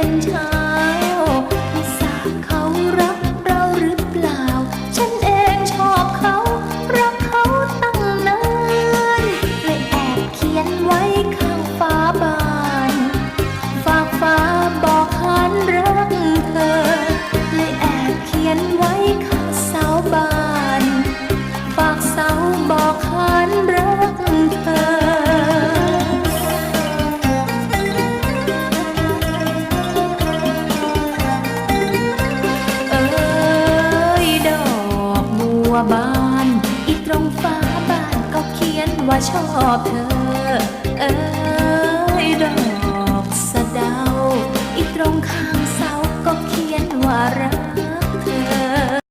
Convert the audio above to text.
天长 บ้าน อีตรงฟ้าบ้านก็เขียนว่าชอบเธอ เออ